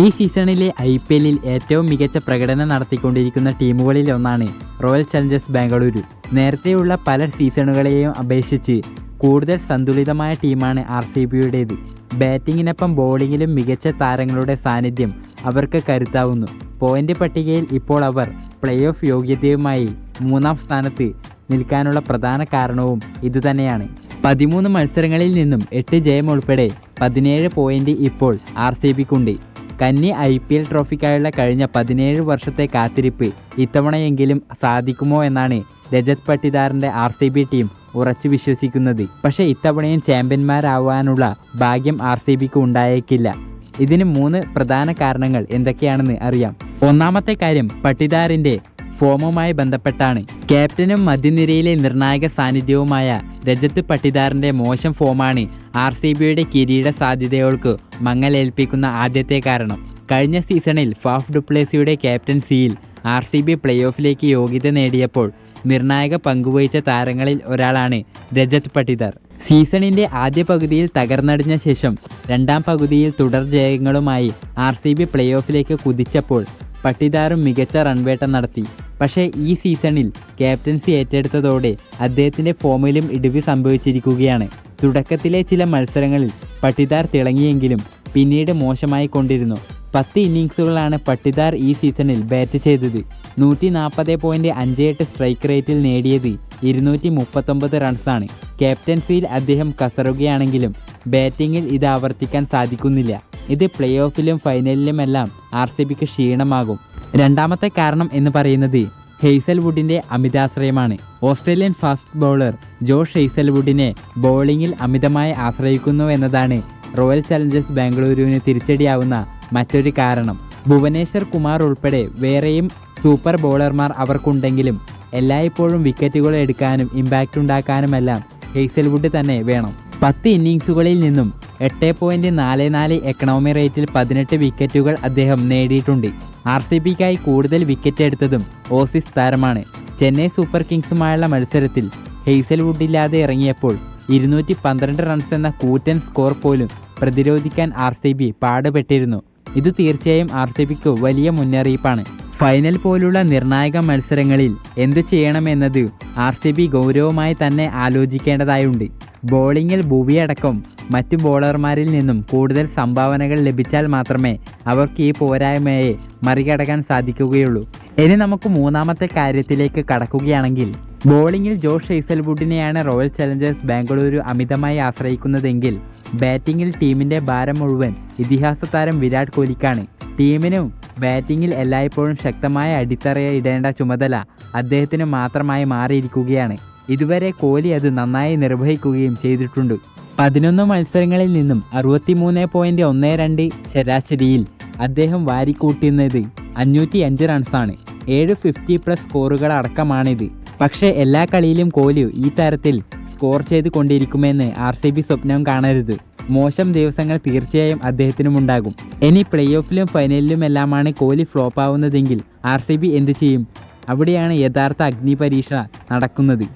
ഈ സീസണിലെ I P എല്ലിൽ ഏറ്റവും മികച്ച പ്രകടനം നടത്തിക്കൊണ്ടിരിക്കുന്ന ടീമുകളിൽ ഒന്നാണ് റോയൽ ചലഞ്ചേഴ്സ് ബാംഗ്ലൂരു. നേരത്തെയുള്ള പല സീസണുകളെയും അപേക്ഷിച്ച് കൂടുതൽ സന്തുലിതമായ ടീമാണ് ആർ സി ബിയുടേത്. ബാറ്റിങ്ങിനൊപ്പം ബോളിങ്ങിലും മികച്ച താരങ്ങളുടെ സാന്നിധ്യം അവർക്ക് കരുത്താവുന്നു. പോയിന്റ് പട്ടികയിൽ ഇപ്പോൾ അവർ പ്ലേ ഓഫ് യോഗ്യതയുമായി മൂന്നാം സ്ഥാനത്ത് നിൽക്കാനുള്ള പ്രധാന കാരണവും ഇതുതന്നെയാണ്. പതിമൂന്ന് മത്സരങ്ങളിൽ നിന്നും എട്ട് ജയം ഉൾപ്പെടെ പതിനേഴ് പോയിന്റ് ഇപ്പോൾ ആർ സി ബിക്കുണ്ട്. കന്നി ഐ പി എൽ ട്രോഫിക്കായുള്ള കഴിഞ്ഞ പതിനേഴ് വർഷത്തെ കാത്തിരിപ്പ് ഇത്തവണയെങ്കിലും സാധിക്കുമോ എന്നാണ് രജത് പട്ടിദാറിന്റെ ആർ സി ബി ടീം ഉറച്ചു വിശ്വസിക്കുന്നത്. പക്ഷേ ഇത്തവണയും ചാമ്പ്യന്മാരാവാനുള്ള ഭാഗ്യം ആർ സി ബിക്ക് ഉണ്ടായേക്കില്ല. ഇതിന് മൂന്ന് പ്രധാന കാരണങ്ങൾ എന്തൊക്കെയാണെന്ന് അറിയാം. ഒന്നാമത്തെ കാര്യം പട്ടിദാറിന്റെ ഫോമുമായി ബന്ധപ്പെട്ടാണ്. ക്യാപ്റ്റനും മധ്യനിരയിലെ നിർണായക സാന്നിധ്യവുമായ രജത് പട്ടിദാറിന്റെ മോശം ഫോമാണ് ആർ സി ബിയുടെ കിരീട സാധ്യതകൾക്ക് മങ്ങലേൽപ്പിക്കുന്ന ആദ്യത്തെ കാരണം. കഴിഞ്ഞ സീസണിൽ ഫാഫ് ഡുപ്ലേസിയുടെ ക്യാപ്റ്റൻസിയിൽ ആർ സി ബി പ്ലേ ഓഫിലേക്ക് യോഗ്യത നേടിയപ്പോൾ നിർണായക പങ്കുവഹിച്ച താരങ്ങളിൽ ഒരാളാണ് രജത് പട്ടിദാർ. സീസണിന്റെ ആദ്യ പകുതിയിൽ തകർന്നടിഞ്ഞ ശേഷം രണ്ടാം പകുതിയിൽ തുടർ ജയങ്ങളുമായി ആർ സി ബി പ്ലേ ഓഫിലേക്ക് കുതിച്ചപ്പോൾ പട്ടിദാറും മികച്ച റൺവേട്ട നടത്തി. പക്ഷേ ഈ സീസണിൽ ക്യാപ്റ്റൻസി ഏറ്റെടുത്തതോടെ അദ്ദേഹത്തിന്റെ ഫോമിലും ഇടിവ് സംഭവിച്ചിരിക്കുകയാണ്. തുടക്കത്തിലെ ചില മത്സരങ്ങളിൽ പട്ടിദാർ തിളങ്ങിയെങ്കിലും പിന്നീട് മോശമായി കൊണ്ടിരുന്നു പത്ത് ഇന്നിങ്സുകളാണ് പട്ടിദാർ ഈ സീസണിൽ ബാറ്റ് ചെയ്തത്. നൂറ്റി നാൽപ്പത് പോയിന്റ് അഞ്ച് എട്ട് സ്ട്രൈക്ക് റേറ്റിൽ നേടിയത് ഇരുന്നൂറ്റി മുപ്പത്തൊമ്പത് റൺസാണ്. ക്യാപ്റ്റൻസിയിൽ അദ്ദേഹം കസറുകയാണെങ്കിലും ബാറ്റിങ്ങിൽ ഇത് ആവർത്തിക്കാൻ സാധിക്കുന്നില്ല. ഇത് പ്ലേ ഓഫിലും ഫൈനലിലുമെല്ലാം ആർ സി ബിക്ക് ക്ഷീണമാകും. രണ്ടാമത്തെ കാരണം എന്ന് പറയുന്നത് ഹെയ്സൽവുഡിന്റെ അമിതാശ്രയമാണ്. ഓസ്ട്രേലിയൻ ഫാസ്റ്റ് ബൗളർ ജോഷ് ഹെയ്സൽവുഡിനെ ബൗളിങ്ങിൽ അമിതമായി ആശ്രയിക്കുന്നു എന്നതാണ് റോയൽ ചലഞ്ചേഴ്സ് ബാംഗ്ലൂരുവിന് തിരിച്ചടിയാവുന്ന മറ്റൊരു കാരണം. ഭുവനേശ്വർ കുമാർ ഉൾപ്പെടെ വേറെയും സൂപ്പർ ബൗളർമാർ അവർക്കുണ്ടെങ്കിലും എല്ലായ്പ്പോഴും വിക്കറ്റുകൾ എടുക്കാനും ഇമ്പാക്റ്റ് ഉണ്ടാക്കാനുമെല്ലാം ഹെയ്സൽവുഡ് തന്നെ വേണം. പത്ത് ഇന്നിങ്സുകളിൽ നിന്നും എട്ട് പോയിന്റ് നാല് നാല് എക്കണോമി റേറ്റിൽ പതിനെട്ട് വിക്കറ്റുകൾ അദ്ദേഹം നേടിയിട്ടുണ്ട്. ആർ സി ബിക്കായി കൂടുതൽ വിക്കറ്റ് എടുത്തതും ഓസിസ് താരമാണ്. ചെന്നൈ സൂപ്പർ കിങ്സുമായുള്ള മത്സരത്തിൽ ഹെയ്സൽവുഡ് ഇല്ലാതെ ഇറങ്ങിയപ്പോൾ ഇരുന്നൂറ്റി പന്ത്രണ്ട് റൺസ് എന്ന കൂറ്റൻ സ്കോർ പോലും പ്രതിരോധിക്കാൻ ആർ സി ബി പാടുപെട്ടിരുന്നു. ഇത് തീർച്ചയായും ആർ സി ബിക്ക് വലിയ മുന്നറിയിപ്പാണ്. ഫൈനൽ പോലുള്ള നിർണായക മത്സരങ്ങളിൽ എന്ത് ചെയ്യണമെന്നത് ആർ സി ബി ഗൗരവമായി തന്നെ ആലോചിക്കേണ്ടതായുണ്ട്. ബോളിങ്ങിൽ ഭുവിയടക്കം. മറ്റു ബോളർമാരിൽ നിന്നും കൂടുതൽ സംഭാവനകൾ ലഭിച്ചാൽ മാത്രമേ അവർക്ക് ഈ പോരായ്മയെ മറികടക്കാൻ സാധിക്കുകയുള്ളൂ. ഇനി നമുക്ക് മൂന്നാമത്തെ കാര്യത്തിലേക്ക് കടക്കുകയാണെങ്കിൽ ബോളിങ്ങിൽ ജോഷ് ഹെയ്സൽവുഡിനെയാണ് റോയൽ ചലഞ്ചേഴ്സ് ബാംഗ്ലൂരു അമിതമായി ആശ്രയിക്കുന്നതെങ്കിൽ ബാറ്റിങ്ങിൽ ടീമിന്റെ ഭാരം മുഴുവൻ ഇതിഹാസ താരം വിരാട് കോഹ്ലിക്കാണ് ടീമിനും ബാറ്റിങ്ങിൽ എല്ലായ്പ്പോഴും ശക്തമായ അടിത്തറയെ ഇടേണ്ട ചുമതല അദ്ദേഹത്തിന് മാത്രമായി മാറിയിരിക്കുകയാണ്. ഇതുവരെ കോഹ്ലി അത് നന്നായി നിർവഹിക്കുകയും ചെയ്തിട്ടുണ്ട്. പതിനൊന്ന് മത്സരങ്ങളിൽ നിന്നും അറുപത്തിമൂന്ന് പോയിന്റ് ഒന്ന് രണ്ട് ശരാശരിയിൽ അദ്ദേഹം വാരിക്കൂട്ടുന്നത് അഞ്ഞൂറ്റി അഞ്ച് റൺസാണ് ഏഴ് ഫിഫ്റ്റി പ്ലസ് സ്കോറുകൾ അടക്കമാണിത് പക്ഷേ എല്ലാ കളിയിലും കോഹ്ലി ഈ തരത്തിൽ സ്കോർ ചെയ്ത് കൊണ്ടിരിക്കുമെന്ന് ആർ സി ബി സ്വപ്നം കാണരുത്. മോശം ദിവസങ്ങൾ തീർച്ചയായും അദ്ദേഹത്തിനും ഉണ്ടാകും ഇനി പ്ലേ ഓഫിലും ഫൈനലിലും ഫൈനലിലുമെല്ലാമാണ് കോഹ്ലി ഫ്ലോപ്പ് ആവുന്നതെങ്കിൽ ആർ സി ബി എന്ത് ചെയ്യും? അവിടെയാണ് യഥാർത്ഥ അഗ്നി പരീക്ഷ നടക്കുന്നത്.